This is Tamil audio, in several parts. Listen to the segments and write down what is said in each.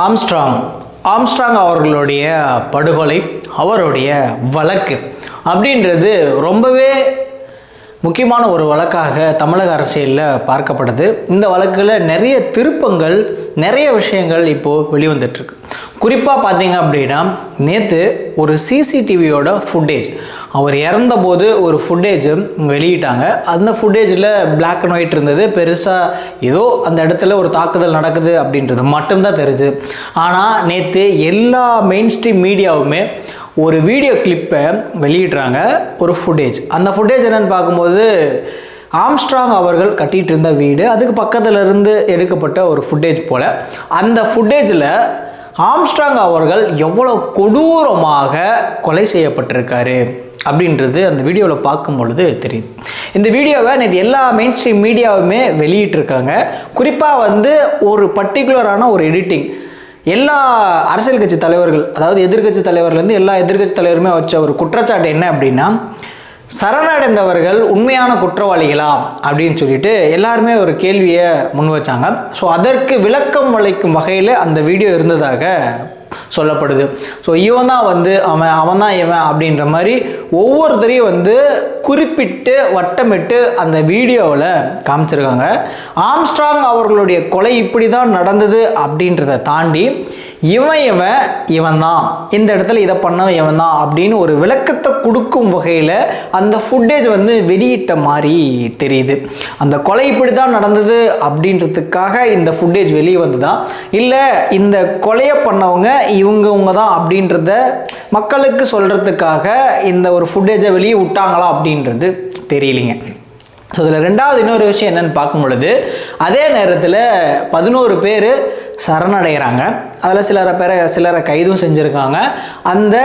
ஆம்ஸ்ட்ராங். ஆம்ஸ்ட்ராங் அவர்களுடைய படுகொலை அவருடைய வழக்கு அப்படின்றது ரொம்பவே முக்கியமான ஒரு வழக்காக தமிழக அரசியலில் பார்க்கப்படுது. இந்த வழக்கில் நிறைய திருப்பங்கள் நிறைய விஷயங்கள் இப்போது வெளிவந்துட்டுருக்கு. குறிப்பாக பார்த்தீங்க அப்படின்னா நேற்று ஒரு சிசிடிவியோட ஃபுட்டேஜ் அவர் இறந்தபோது ஒரு ஃபுட்டேஜ் வெளியிட்டாங்க. அந்த ஃபுட்டேஜில் பிளாக் அண்ட் ஒயிட் இருந்தது. பெருசாக ஏதோ அந்த இடத்துல ஒரு தாக்குதல் நடக்குது அப்படின்றது மட்டும்தான் தெரிஞ்சு. ஆனால் நேற்று எல்லா மெயின் ஸ்ட்ரீம் மீடியாவுமே ஒரு வீடியோ கிளிப்பை வெளியிடுறாங்க ஒரு ஃபுட்டேஜ் அந்த ஃபுட்டேஜ் என்னென்னு பார்க்கும்போது ஆம்ஸ்ட்ராங் அவர்கள் கட்டிகிட்டு இருந்த வீடு அதுக்கு பக்கத்தில் இருந்து எடுக்கப்பட்ட ஒரு ஃபுட்டேஜ் போல். அந்த ஃபுட்டேஜில் ஆம்ஸ்ட்ராங் அவர்கள் எவ்வளோ கொடூரமாக கொலை செய்யப்பட்டிருக்காரு அப்படின்றது அந்த வீடியோவில் பார்க்கும் பொழுது தெரியுது. இந்த வீடியோவை நேற்று எல்லா மெயின் ஸ்ட்ரீம் மீடியாவுமே வெளியிட்டிருக்காங்க. குறிப்பாக வந்து ஒரு பர்டிகுலரான ஒரு எடிட்டிங் எல்லா அரசியல் கட்சி தலைவர்கள் அதாவது எதிர்க்கட்சி தலைவர்லேருந்து எல்லா எதிர்கட்சி தலைவருமே வச்ச ஒரு குற்றச்சாட்டு என்ன அப்படின்னா சரணடைந்தவர்கள் உண்மையான குற்றவாளிகளா அப்படின்னு சொல்லிட்டு எல்லாருமே ஒரு கேள்வியை முன் வச்சாங்க. ஸோ அதற்கு விளக்கம் வளைக்கும் வகையில் அந்த வீடியோ இருந்ததாக சொல்லப்படுது. ஸோ இவன் தான் வந்து அவன் அவன் தான் இவன் அப்படின்ற மாதிரி ஒவ்வொருத்தரையும் வந்து குறிப்பிட்டு வட்டமிட்டு அந்த வீடியோவில் காமிச்சிருக்காங்க. ஆம்ஸ்ட்ராங் அவர்களுடைய கொலை இப்படி தான் நடந்தது அப்படின்றத தாண்டி இவன் இவன் இவன் தான் இந்த இடத்துல இதை பண்ணவன் இவன் தான் அப்படின்னு ஒரு விளக்கத்தை கொடுக்கும் வகையில் அந்த ஃபுட்டேஜ் வந்து வெளியிட்ட மாதிரி தெரியுது. அந்த கொலை இப்படி தான் நடந்தது அப்படின்றதுக்காக இந்த ஃபுட்டேஜ் வெளியே வந்ததா? இல்லை இந்த கொலையை பண்ணவங்க இவங்கவுங்க தான் அப்படின்றத மக்களுக்கு சொல்கிறதுக்காக இந்த ஒரு ஃபுட்டேஜை வெளியே விட்டாங்களா அப்படின்றது தெரியலைங்க. ஸோ இதில் ரெண்டாவது இன்னொரு விஷயம் என்னென்னு பார்க்கும் பொழுது அதே நேரத்தில் பதினோரு பேர் சரணடைகிறாங்க. அதில் சிலரை பேரை சிலரை கைதும் செஞ்சுருக்காங்க. அந்த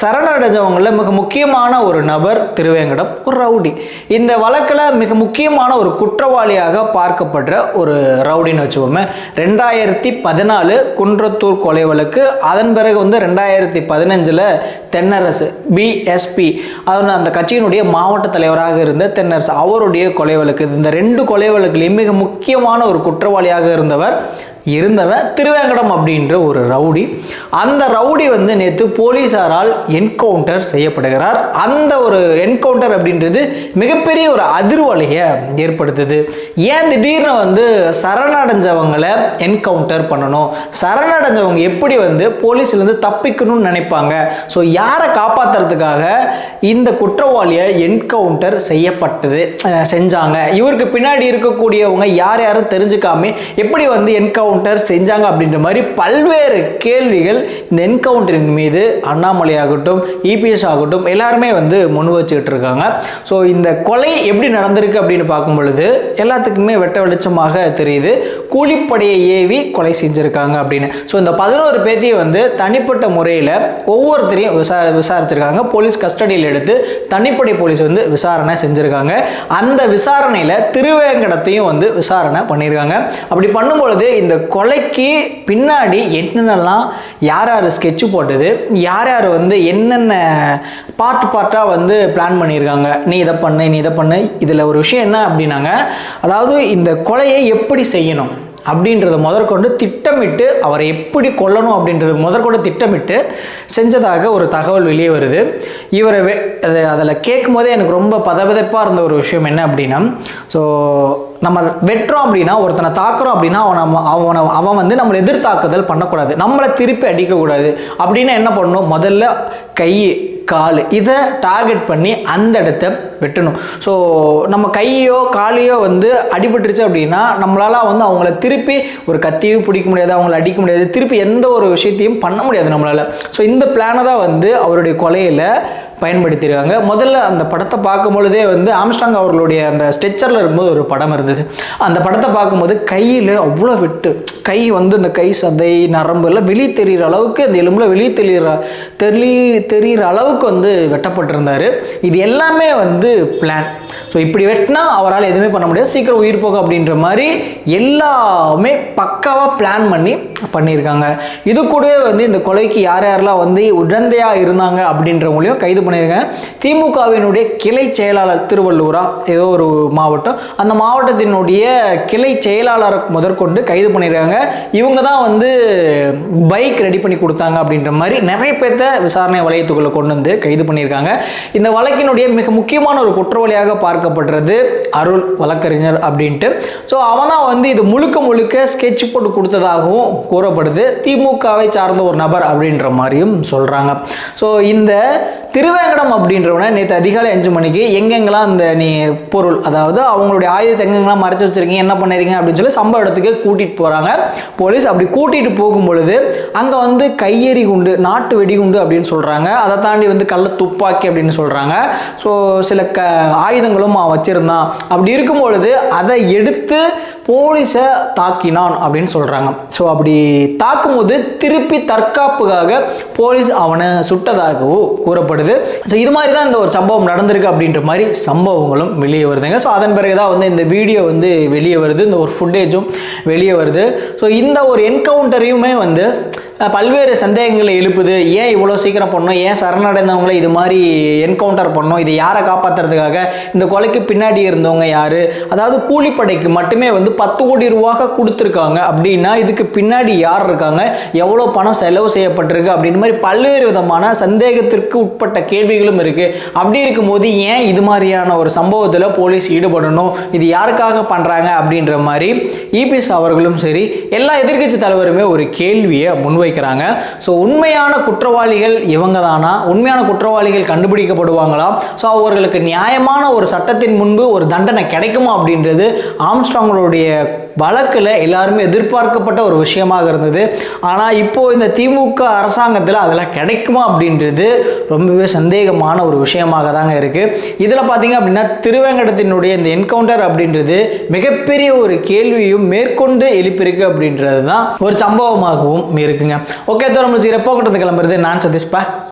சரணடைஞ்சவங்களில் மிக முக்கியமான ஒரு நபர் திருவேங்கடம் ஒரு ரவுடி. இந்த வழக்கில் மிக முக்கியமான ஒரு குற்றவாளியாக பார்க்கப்படுற ஒரு ரவுடின்னு வச்சுக்கோமே ரெண்டாயிரத்தி பதினாலு குன்றத்தூர் கொலை வழக்கு அதன் பிறகு வந்து ரெண்டாயிரத்தி பதினஞ்சில் தென்னரசு பிஎஸ்பி அது அந்த கட்சியினுடைய மாவட்ட தலைவராக இருந்த தென்னரசு அவருடைய கொலை வழக்கு. இந்த ரெண்டு கொலை வழக்குலையும் மிக முக்கியமான ஒரு குற்றவாளியாக இருந்தவர் இருந்தவன் திருவேங்கடம் அப்படின்ற ஒரு ரவுடி. அந்த ரவுடி வந்து நேற்று போலீஸாரால் என்கவுண்டர் செய்யப்படுகிறார். அந்த ஒரு என்கவுண்டர் அப்படின்றது மிகப்பெரிய ஒரு அதிர்வலையை ஏற்படுத்துது. ஏன் திடீர்னு வந்து சரணடைஞ்சவங்களை என்கவுண்டர் பண்ணணும்? சரணடைஞ்சவங்க எப்படி வந்து போலீஸ்லேருந்து தப்பிக்கணும்னு நினைப்பாங்க? ஸோ யாரை காப்பாற்றுறதுக்காக இந்த குற்றவாளியை என்கவுண்டர் செய்யப்பட்டது செஞ்சாங்க? இவருக்கு பின்னாடி இருக்கக்கூடியவங்க யார் யாரும் தெரிஞ்சுக்காம எப்படி வந்து என்கவுண்டர் செஞ்சாங்க அப்படின்ற மாதிரி பல்வேறு கேள்விகள் இந்த என்கவுண்டரின் மீது அண்ணாமலை ஆகட்டும் இபிஎஸ் ஆகட்டும் எல்லாருமே வந்து முன் வச்சுக்கிட்டு இருக்காங்க. ஸோ இந்த கொலை எப்படி நடந்திருக்கு அப்படின்னு பார்க்கும் பொழுது எல்லாத்துக்குமே வெட்ட வெளிச்சமாக தெரியுது. கூலிப்படையை ஏவி கொலை செஞ்சுருக்காங்க அப்படின்னு. ஸோ இந்த பதினோரு பேத்தையும் வந்து தனிப்பட்ட முறையில் ஒவ்வொருத்தரையும் விசா விசாரிச்சிருக்காங்க. போலீஸ் கஸ்டடியில் எடுத்து தனிப்படை போலீஸ் வந்து விசாரணை செஞ்சுருக்காங்க. அந்த விசாரணையில் திருவேங்கடத்தையும் வந்து விசாரணை பண்ணியிருக்காங்க அப்படி பண்ணும்பொழுது இந்த கொலைக்கு பின்னாடி என்னென்னலாம் யார் யார் ஸ்கெட்ச் போட்டது யார் யார் வந்து என்னென்ன பார்ட் பார்ட்டாக வந்து பிளான் பண்ணியிருக்காங்க. நீ இதை பண்ணு நீ இதை பண்ணு. இதில் ஒரு விஷயம் என்ன அப்படின்னாங்க அதாவது இந்த கொலையை எப்படி செய்யணும்? அப்படின்றத முதற்கொண்டு திட்டமிட்டு அவரை எப்படி கொல்லணும் அப்படின்றத முதற்கொண்டு திட்டமிட்டு செஞ்சதாக ஒரு தகவல் வெளியே வருது. இவரை அது அதில் கேட்கும் போதே எனக்கு ரொம்ப பதபதப்பாக இருந்த ஒரு விஷயம் என்ன அப்படின்னா ஸோ நம்ம வெட்டுறோம் அப்படின்னா ஒருத்தனை தாக்குறோம் அப்படின்னா அவன் நம்ம அவனை அவன் வந்து நம்மளை எதிர்த்தாக்குதல் பண்ணக்கூடாது. நம்மளை திருப்பி அடிக்கக்கூடாது. அப்படின்னா என்ன பண்ணணும்? முதல்ல கை கால். இதை டார்கெட் பண்ணி அந்த இடத்த வெட்டணும். ஸோ நம்ம கையோ காலையோ வந்து அடிபட்டுருச்சு அப்படின்னா நம்மளால வந்து அவங்கள திருப்பி ஒரு கத்தியும் பிடிக்க முடியாது அவங்கள அடிக்க முடியாது திருப்பி எந்த ஒரு விஷயத்தையும் பண்ண முடியாது நம்மளால. ஸோ இந்த பிளானை தான் வந்து அவருடைய கொலையில் பயன்படுத்தியிருக்காங்க. முதல்ல அந்த படத்தை பார்க்கும் பொழுதே வந்து ஆம்ஸ்டாங் அவர்களுடைய அந்த ஸ்ட்ரெச்சரில் இருக்கும்போது ஒரு படம் இருந்தது. அந்த படத்தை பார்க்கும்போது கையில் அவ்வளோ விட்டு. கை வந்து இந்த கை சதை நரம்பு எல்லாம் வெளியே தெரிகிற அளவுக்கு அந்த எலும்புல வெளியே தெரிகிற தெளி தெரிகிற அளவுக்கு வந்து வெட்டப்பட்டிருந்தார். இது எல்லாமே வந்து பிளான் ஸோ இப்படி வெட்டினா அவரால் எதுவுமே பண்ண முடியாது. சீக்கிரம் உயிர் போகும் அப்படின்ற மாதிரி எல்லாமே பக்காவாக பிளான் பண்ணி பண்ணியிருக்காங்க. இது கூடவே வந்து இந்த கொலைக்கு யார் யாரெல்லாம் வந்து உடந்தையாக இருந்தாங்க அப்படின்றவங்களையும் கைது பண்ணியிருக்கேன். திமுகவினுடைய கிளை செயலாளர் திருவள்ளூரா ஏதோ ஒரு மாவட்டம். அந்த மாவட்டத்தினுடைய கிளை செயலாளர் முதற்கொண்டு கைது பண்ணியிருக்காங்க. இவங்க தான் வந்து பைக் ரெடி பண்ணி கொடுத்தாங்க அப்படின்ற மாதிரி நிறைய பேர்த்த விசாரணை வளையத்துக்குள்ளே கொண்டு வந்து கைது பண்ணியிருக்காங்க. இந்த வழக்கினுடைய மிக முக்கியமான ஒரு குற்றவாளியாக பார்க்கப்படுறது அருள் வழக்கறிஞர் அப்படின்ட்டு. ஸோ அவனா வந்து இது முழுக்க முழுக்க ஸ்கெட்ச் போட்டு கொடுத்ததாகவும் கூறப்படுது. திமுகவை சார்ந்த ஒரு நபர் அப்படின்ற மாதிரியும் சொல்கிறாங்க ஸோ இந்த திருவேங்கடம் அப்படின்றவன நேற்று அதிகாலை அஞ்சு மணிக்கு எங்கெங்கெல்லாம் அந்த நீ பொருள் அதாவது அவங்களுடைய ஆயுதத்தை எங்கெங்கெல்லாம் மறைச்சு வச்சிருக்கீங்க என்ன பண்ணிருக்கீங்க அப்படின்னு சொல்லி சம்பவ இடத்துக்கு கூட்டிகிட்டு போகிறாங்க போலீஸ் அப்படி கூட்டிகிட்டு போகும் பொழுது அங்கே வந்து கையெறி குண்டு நாட்டு வெடிகுண்டு அப்படின்னு சொல்கிறாங்க அதை தாண்டி வந்து கள்ள துப்பாக்கி அப்படின்னு சொல்கிறாங்க ஸோ சில க ஆயுதங்களும் அவன் வச்சுருந்தான். அப்படி இருக்கும் பொழுது அதை எடுத்து போலீஸை தாக்கினான் அப்படின்னு சொல்கிறாங்க ஸோ அப்படி தாக்கும்போது திருப்பி தற்காப்புக்காக போலீஸ் அவனை சுட்டதாகவும் கூறப்படுது. ஸோ இது மாதிரி தான் இந்த ஒரு சம்பவம் நடந்திருக்கு அப்படின்ற மாதிரி சம்பவங்களும் வெளியே வருதுங்க. ஸோ அதன் பிறகு தான் வந்து இந்த வீடியோ வந்து வெளியே வருது. இந்த ஒரு ஃபுட்டேஜும் வெளியே வருது. ஸோ இந்த ஒரு என்கவுண்டரையுமே வந்து பல்வேறு சந்தேகங்களை எழுப்புது. ஏன் இவ்வளோ சீக்கிரம் பண்ணோம்? ஏன் சரணடைந்தவங்களை இது மாதிரி என்கவுண்டர் பண்ணோம்? இது யாரை காப்பாற்றுறதுக்காக இந்த கொலைக்கு பின்னாடி இருந்தவங்க யார்? அதாவது கூலிப்படைக்கு மட்டுமே வந்து பத்து கோடி ரூபாக கொடுத்துருக்காங்க அப்படின்னா இதுக்கு பின்னாடி யார் இருக்காங்க? எவ்வளோ பணம் செலவு செய்யப்பட்டிருக்கு? அப்படின்னு மாதிரி பல்வேறு விதமான சந்தேகத்திற்கு உட்பட்ட கேள்விகளும் இருக்குது அப்படி இருக்கும்போது ஏன் இது மாதிரியான ஒரு சம்பவத்தில் போலீஸ் ஈடுபடணும்? இது யாருக்காக பண்ணுறாங்க அப்படின்ற மாதிரி இபிஎஸ் அவர்களும் சரி எல்லா எதிர்க்கட்சி தலைவருமே ஒரு கேள்வியை முன்வை முன்வைக்கிறாங்க ஸோ உண்மையான குற்றவாளிகள் இவங்க தானா உண்மையான குற்றவாளிகள் கண்டுபிடிக்கப்படுவாங்களா? ஸோ அவர்களுக்கு நியாயமான ஒரு சட்டத்தின் முன்பு ஒரு தண்டனை கிடைக்குமா அப்படின்றது ஆம்ஸ்ட்ராங்களுடைய வழக்கில் எல்லாருமே எதிர்பார்க்கப்பட்ட ஒரு விஷயமாக இருந்தது. ஆனால் இப்போது இந்த திமுக அரசாங்கத்தில் அதெல்லாம் கிடைக்குமா அப்படின்றது ரொம்பவே சந்தேகமான ஒரு விஷயமாக தாங்க இருக்குது இதில் பார்த்தீங்க அப்படின்னா திருவேங்கடத்தினுடைய இந்த என்கவுண்டர் அப்படின்றது மிகப்பெரிய ஒரு கேள்வியும் மேற்கொண்டு எழுப்பியிருக்கு அப்படின்றது தான் ஒரு சம்பவமாகவும் இருக்குங்க. ஓகே தோறம் போக்குவரத்து கிளம்புறது நான் சதீஷ்பா.